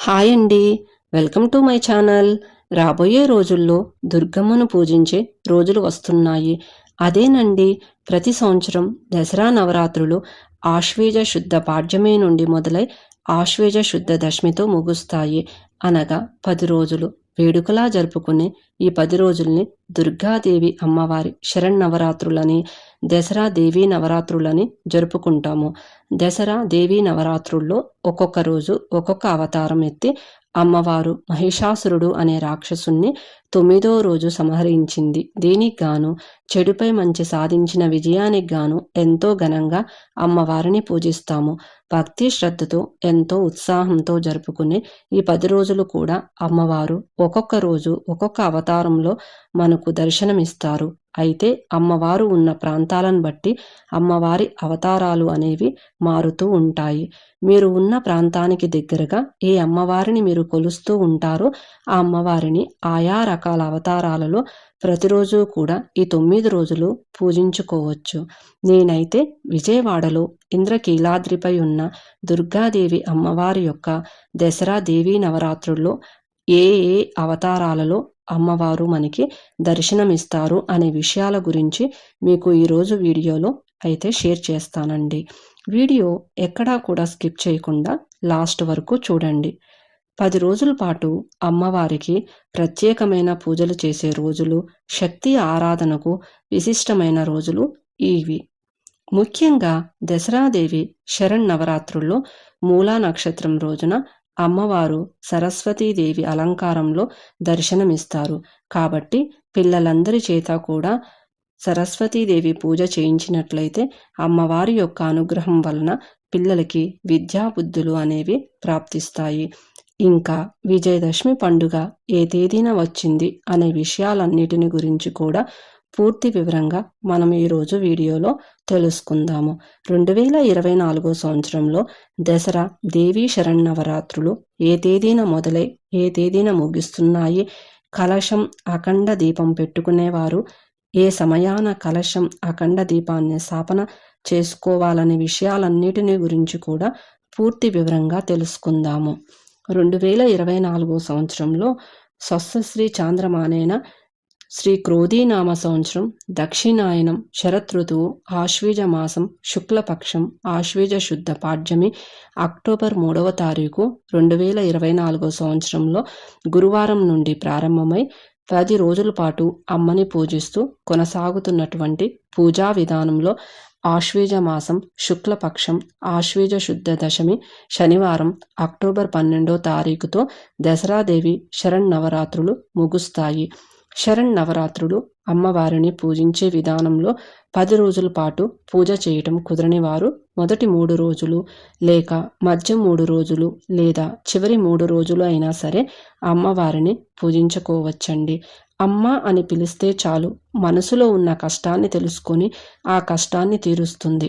Hi అండి. Welcome to my channel. రాబోయే రోజుల్లో దుర్గమ్మను పూజించే రోజులు వస్తున్నాయి. అదేనండి ప్రతి సంవత్సరం దసరా నవరాత్రులు ఆశ్వేజ శుద్ధ పాడ్యమే నుండి మొదలై ఆశ్వేజ శుద్ధ దశమితో ముగుస్తాయి. అనగా పది రోజులు. వేడుకలా జరుపుకునే ఈ పది రోజుల్ని దుర్గాదేవి అమ్మవారి శరణ్ దసరా దేవీ నవరాత్రులని జరుపుకుంటాము. దసరా దేవీ నవరాత్రుల్లో ఒక్కొక్క రోజు ఒక్కొక్క అవతారం ఎత్తి అమ్మవారు మహిషాసురుడు అనే రాక్షసుణ్ణి తొమ్మిదో రోజు సంహరించింది. దీనికి గాను చెడుపై మంచి సాధించిన విజయానికి గాను ఎంతో ఘనంగా అమ్మవారిని పూజిస్తాము. భక్తి శ్రద్ధతో ఎంతో ఉత్సాహంతో జరుపుకునే ఈ పది రోజులు కూడా అమ్మవారు ఒక్కొక్క రోజు ఒక్కొక్క అవతారంలో మనకు దర్శనమిస్తారు. అయితే అమ్మవారు ఉన్న ప్రాంతాలను బట్టి అమ్మవారి అవతారాలు అనేవి మారుతూ ఉంటాయి. మీరు ఉన్న ప్రాంతానికి దగ్గరగా ఏ అమ్మవారిని మీరు కొలుస్తూ ఉంటారో ఆ అమ్మవారిని ఆయా రకాల అవతారాలలో ప్రతిరోజు కూడా ఈ తొమ్మిది రోజులు పూజించుకోవచ్చు. నేనైతే విజయవాడలో ఇంద్రకీలాద్రిపై ఉన్న దుర్గాదేవి అమ్మవారి యొక్క దసరా దేవీ నవరాత్రుల్లో ఏ ఏ అవతారాలలో అమ్మవారు మనకి దర్శనమిస్తారు అనే విషయాల గురించి మీకు ఈరోజు వీడియోలో అయితే షేర్ చేస్తానండి. వీడియో ఎక్కడా కూడా స్కిప్ చేయకుండా లాస్ట్ వరకు చూడండి. పది రోజుల పాటు అమ్మవారికి ప్రత్యేకమైన పూజలు చేసే రోజులు శక్తి ఆరాధనకు విశిష్టమైన రోజులు ఇవి. ముఖ్యంగా దసరాదేవి శరణ్ నవరాత్రుల్లో మూలా నక్షత్రం రోజున అమ్మవారు సరస్వతీదేవి అలంకారంలో దర్శనమిస్తారు. కాబట్టి పిల్లలందరి చేత కూడా సరస్వతీదేవి పూజ చేయించినట్లయితే అమ్మవారి యొక్క అనుగ్రహం వలన పిల్లలకి విద్యాబుద్ధులు అనేవి ప్రాప్తిస్తాయి. ఇంకా విజయదశమి పండుగ ఏ తేదీన వచ్చింది అనే విషయాలన్నిటిని గురించి కూడా పూర్తి వివరంగా మనం ఈరోజు వీడియోలో తెలుసుకుందాము. రెండు వేల ఇరవై నాలుగో సంవత్సరంలో దసరా దేవీ శరణవరాత్రులు ఏ తేదీన మొదలై ఏ తేదీన ముగిస్తున్నాయి? కలశం అఖండ దీపం పెట్టుకునేవారు ఏ సమయాన కలశం అఖండ దీపాన్ని స్థాపన చేసుకోవాలనే విషయాలన్నిటిని గురించి కూడా పూర్తి వివరంగా తెలుసుకుందాము. రెండు వేల ఇరవై నాలుగో సంవత్సరంలో స్వస్థశ్రీ చాంద్రమానేన శ్రీ క్రోధీనామ సంవత్సరం దక్షిణాయనం శరతృతువు ఆశ్వీజ మాసం శుక్లపక్షం ఆశ్వీజ శుద్ధ పాడ్యమి అక్టోబర్ మూడవ తారీఖు రెండు వేల ఇరవై నాలుగో సంవత్సరంలో గురువారం నుండి ప్రారంభమై పది రోజుల పాటు అమ్మని పూజిస్తూ కొనసాగుతున్నటువంటి పూజా విధానంలో ఆశ్వేజ మాసం శుక్లపక్షం ఆశ్వేజ శుద్ధ దశమి శనివారం అక్టోబర్ పన్నెండో తారీఖుతో దసరాదేవి శరణ్ నవరాత్రులు ముగుస్తాయి. శరణ్ నవరాత్రుడు అమ్మవారిని పూజించే విధానంలో పది రోజుల పాటు పూజ చేయటం కుదరని వారు మొదటి మూడు రోజులు లేక మధ్య మూడు రోజులు లేదా చివరి మూడు రోజులు అయినా సరే అమ్మవారిని పూజించుకోవచ్చండి. అమ్మ అని పిలిస్తే చాలు మనసులో ఉన్న కష్టాన్ని తెలుసుకొని ఆ కష్టాన్ని తీరుస్తుంది.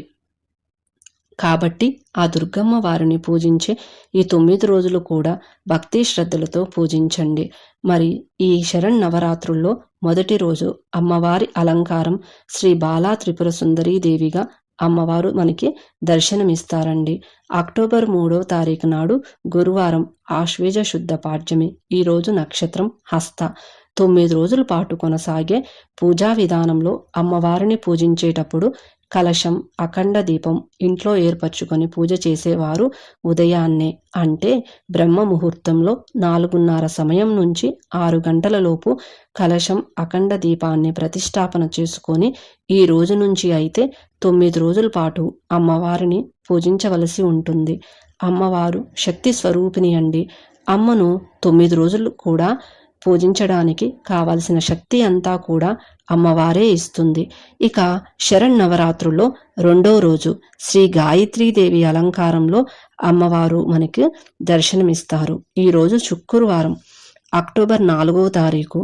కాబట్టి ఆ దుర్గమ్మ వారిని పూజించే ఈ తొమ్మిది రోజులు కూడా భక్తి శ్రద్ధలతో పూజించండి. మరి ఈ శరణ్ నవరాత్రుల్లో మొదటి రోజు అమ్మవారి అలంకారం శ్రీ బాలా త్రిపుర సుందరీ దేవిగా అమ్మవారు మనకి దర్శనమిస్తారండి. అక్టోబర్ మూడో తారీఖు నాడు గురువారం ఆశ్వేజ శుద్ధ పాడ్యమి ఈరోజు నక్షత్రం హస్త. తొమ్మిది రోజుల పాటు కొనసాగే పూజా విధానంలో అమ్మవారిని పూజించేటప్పుడు కలశం అఖండ దీపం ఇంట్లో ఏర్పరచుకొని పూజ చేసేవారు ఉదయాన్నే. అంటే బ్రహ్మ ముహూర్తంలో నాలుగున్నర సమయం నుంచి ఆరు గంటల లోపు కలశం అఖండ దీపాన్ని ప్రతిష్టాపన చేసుకొని ఈ రోజు నుంచి అయితే తొమ్మిది రోజుల పాటు అమ్మవారిని పూజించవలసి ఉంటుంది. అమ్మవారు శక్తి స్వరూపిణి అండి. అమ్మను తొమ్మిది రోజులు కూడా పూజించడానికి కావలసిన శక్తి అంతా కూడా అమ్మవారే ఇస్తుంది. ఇక శరన్నవరాత్రుల్లో రెండో రోజు శ్రీ గాయత్రీదేవి అలంకారంలో అమ్మవారు మనకి దర్శనమిస్తారు. ఈరోజు శుక్రవారం అక్టోబర్ నాలుగో తారీఖు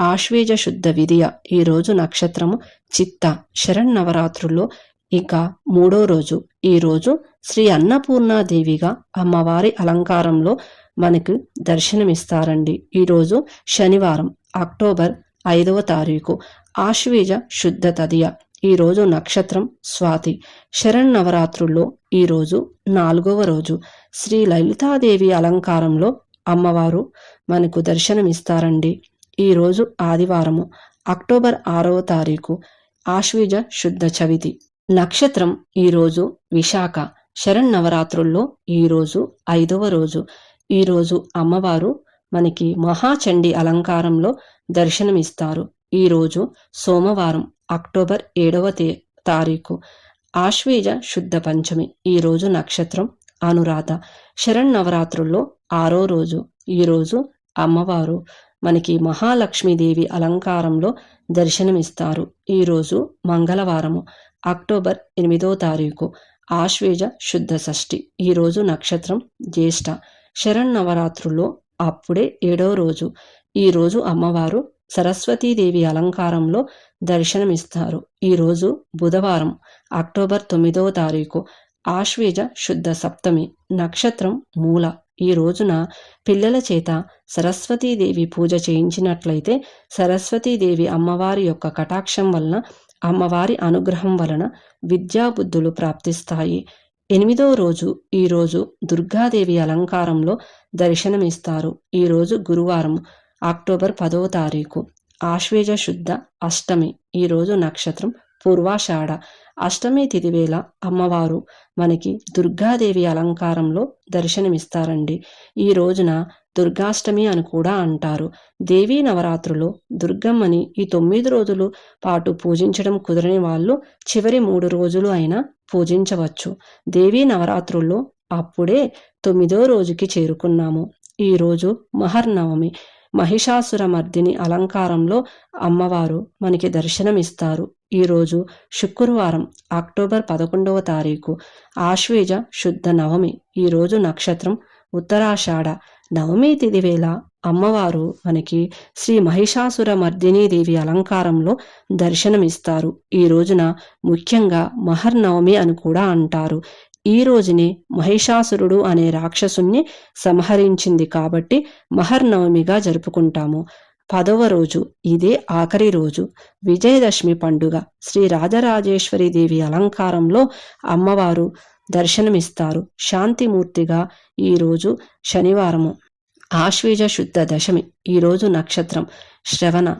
ఆశ్వేజ శుద్ధ విధియ ఈరోజు నక్షత్రము చిత్త శరన్నవరాత్రుల్లో ఇక మూడో రోజు. ఈరోజు శ్రీ అన్నపూర్ణాదేవిగా అమ్మవారి అలంకారంలో మనకు దర్శనమిస్తారండి. ఈరోజు శనివారం అక్టోబర్ ఐదవ తారీఖు ఆశ్వీజ శుద్ధ తదియ. ఈరోజు నక్షత్రం స్వాతి. శరణ్ నవరాత్రుల్లో ఈరోజు నాలుగవ రోజు. శ్రీ లలితాదేవి అలంకారంలో అమ్మవారు మనకు దర్శనమిస్తారండి. ఈరోజు ఆదివారము అక్టోబర్ ఆరవ తారీఖు. ఆశ్వీజ శుద్ధ చవితి. నక్షత్రం ఈరోజు విశాఖ. శరన్నవరాత్రుల్లో ఈరోజు ఐదవ రోజు. ఈరోజు అమ్మవారు మనకి మహాచండి అలంకారంలో దర్శనమిస్తారు. ఈరోజు సోమవారం అక్టోబర్ ఏడవ తే తారీఖు. ఆశ్వేజ శుద్ధ పంచమి ఈరోజు నక్షత్రం అనురాధ. శరన్నవరాత్రుల్లో ఆరో రోజు ఈరోజు అమ్మవారు మనకి మహాలక్ష్మీదేవి అలంకారంలో దర్శనమిస్తారు. ఈరోజు మంగళవారము అక్టోబర్ ఎనిమిదో తారీఖు. ఆశ్వేజ శుద్ధ షష్ఠి ఈరోజు నక్షత్రం జ్యేష్ఠ. శరన్నవరాత్రుల్లో అప్పుడే ఏడో రోజు ఈరోజు అమ్మవారు సరస్వతీదేవి అలంకారంలో దర్శనమిస్తారు. ఈరోజు బుధవారం అక్టోబర్ తొమ్మిదవ తారీఖు ఆశ్వేజ శుద్ధ సప్తమి నక్షత్రం మూల. ఈ రోజున పిల్లల చేత సరస్వతీదేవి పూజ చేయించినట్లయితే సరస్వతీదేవి అమ్మవారి యొక్క కటాక్షం వలన అమ్మవారి అనుగ్రహం వలన విద్యాబుద్ధులు ప్రాప్తిస్తాయి. ఎనిమిదో రోజు ఈరోజు దుర్గాదేవి అలంకారంలో దర్శనమిస్తారు. ఈరోజు గురువారం అక్టోబర్ పదవ తారీఖు. ఆశ్వేజ శుద్ధ అష్టమి. ఈరోజు నక్షత్రం పూర్వాషాఢ. అష్టమి తిథి వేళ అమ్మవారు మనకి దుర్గాదేవి అలంకారంలో దర్శనమిస్తారండి. ఈ రోజున దుర్గాష్టమి అని కూడా అంటారు. దేవీ నవరాత్రులు దుర్గమ్మని ఈ తొమ్మిది రోజులు పాటు పూజించడం కుదరని వాళ్ళు చివరి మూడు రోజులు అయినా పూజించవచ్చు. దేవీ నవరాత్రుల్లో అప్పుడే తొమ్మిదో రోజుకి చేరుకున్నాము. ఈరోజు మహర్నవమి. మహిషాసురమర్దిని అలంకారంలో అమ్మవారు మనకి దర్శనమిస్తారు. ఈరోజు శుక్రవారం అక్టోబర్ పదకొండవ తారీఖు ఆశ్వేజ శుద్ధ నవమి. ఈరోజు నక్షత్రం ఉత్తరాషాఢ. నవమి తిది వేళ అమ్మవారు మనకి శ్రీ మహిషాసుర దేవి అలంకారంలో దర్శనమిస్తారు. ఈ రోజున ముఖ్యంగా మహర్నవమి అని కూడా అంటారు. ఈ రోజునే మహిషాసురుడు అనే రాక్షసుణ్ణి సంహరించింది కాబట్టి మహర్నవమిగా జరుపుకుంటాము. పదవ రోజు ఇదే ఆఖరి రోజు విజయదశమి పండుగ. శ్రీ రాజరాజేశ్వరి దేవి అలంకారంలో అమ్మవారు దర్శనమిస్తారు. శాంతిమూర్తిగా ఈరోజు శనివారము. ఆశ్వీజ శుద్ధ దశమి ఈరోజు నక్షత్రం. శ్రవణ.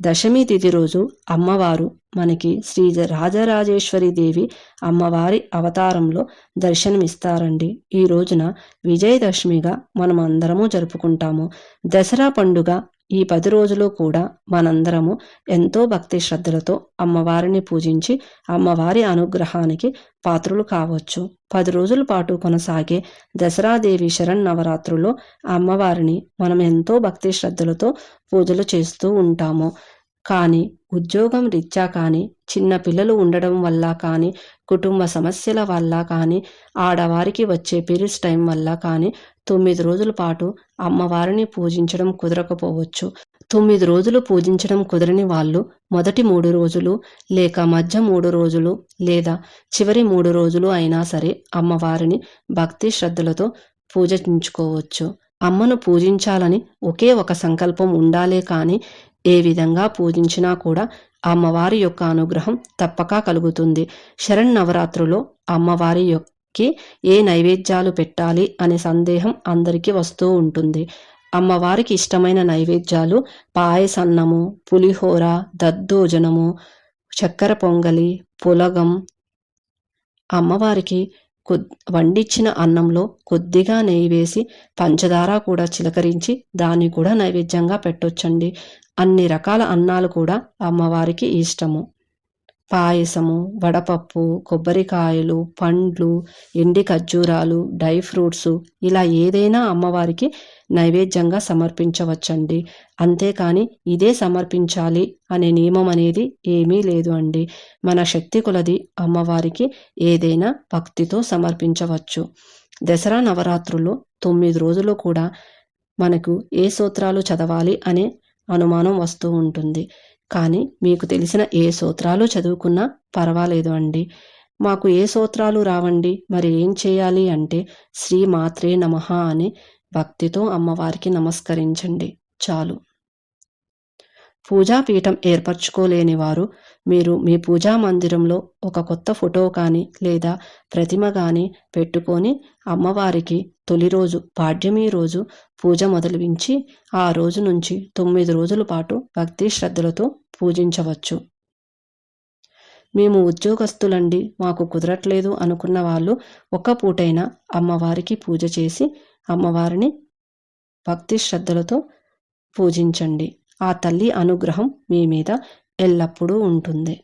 దశమి తిథి రోజు అమ్మవారు మనకి శ్రీ రాజరాజేశ్వరి దేవి అమ్మవారి అవతారంలో దర్శనమిస్తారండి. ఈ రోజున విజయదశమిగా మనం అందరము జరుపుకుంటాము. దసరా పండుగ ఈ పది రోజులు కూడా మనందరము ఎంతో భక్తి శ్రద్ధలతో అమ్మవారిని పూజించి అమ్మవారి అనుగ్రహానికి పాత్రులు కావచ్చు. పది రోజుల పాటు కొనసాగే దసరాదేవి శరణ్ నవరాత్రుల్లో అమ్మవారిని మనం ఎంతో భక్తి శ్రద్ధలతో పూజలు చేస్తూ ఉంటాము. కానీ ఉద్యోగం రీత్యా కానీ చిన్న పిల్లలు ఉండడం వల్ల కానీ కుటుంబ సమస్యల వల్ల కానీ ఆడవారికి వచ్చే పీరియడ్స్ టైం వల్ల కానీ తొమ్మిది రోజుల పాటు అమ్మవారిని పూజించడం కుదరకపోవచ్చు. తొమ్మిది రోజులు పూజించడం కుదరని వాళ్ళు మొదటి మూడు రోజులు లేక మధ్య మూడు రోజులు లేదా చివరి మూడు రోజులు అయినా సరే అమ్మవారిని భక్తి శ్రద్ధలతో పూజించుకోవచ్చు. అమ్మను పూజించాలని ఒకే ఒక సంకల్పం ఉండాలే కానీ ఏ విధంగా పూజించినా కూడా అమ్మవారి యొక్క అనుగ్రహం తప్పక కలుగుతుంది. శరణ్ అమ్మవారి యొక్కకి ఏ నైవేద్యాలు పెట్టాలి అనే సందేహం అందరికీ వస్తూ ఉంటుంది. అమ్మవారికి ఇష్టమైన నైవేద్యాలు పాయసన్నము పులిహోర దద్దోజనము చక్కెర పొంగలి పులగం. అమ్మవారికి వండిచ్చిన అన్నంలో కొద్దిగా నెయ్యి వేసి పంచదార కూడా చిలకరించి దాన్ని కూడా నైవేద్యంగా పెట్టొచ్చండి. అన్ని రకాల అన్నాలు కూడా అమ్మవారికి ఇష్టము. పాయసము వడపప్పు కొబ్బరికాయలు పండ్లు ఎండి ఖర్జూరాలు డ్రై ఫ్రూట్స్ ఇలా ఏదైనా అమ్మవారికి నైవేద్యంగా సమర్పించవచ్చండి. అంతేకాని ఇదే సమర్పించాలి అనే నియమం అనేది ఏమీ లేదు అండి. మన శక్తి కొలది అమ్మవారికి ఏదైనా భక్తితో సమర్పించవచ్చు. దసరా నవరాత్రులు తొమ్మిది రోజులు కూడా మనకు ఏ సూత్రాలు చదవాలి అనే అనుమానం వస్తూ ఉంటుంది. కానీ మీకు తెలిసిన ఏ సూత్రాలు చదువుకున్నా పర్వాలేదు అండి. మాకు ఏ సూత్రాలు రావండి? మరి ఏం చేయాలి అంటే శ్రీ మాత్రే నమః అని భక్తితో అమ్మవారికి నమస్కరించండి. చాలు. పూజాపీఠం ఏర్పరచుకోలేని వారు మీరు మీ పూజా మందిరంలో ఒక కొత్త ఫోటో కానీ లేదా ప్రతిమ కానీ పెట్టుకొని అమ్మవారికి తొలి రోజు పాడ్యమి రోజు పూజ మొదలువించి ఆ రోజు నుంచి తొమ్మిది రోజుల పాటు భక్తి శ్రద్ధలతో పూజించవచ్చు. మేము ఉద్యోగస్తులండి మాకు కుదరట్లేదు అనుకున్న వాళ్ళు ఒక్క పూటైనా అమ్మవారికి పూజ చేసి అమ్మవారిని భక్తి శ్రద్ధలతో పూజించండి. ఆ తల్లి అనుగ్రహం మీ మీద ఎల్లప్పుడూ ఉంటుంది.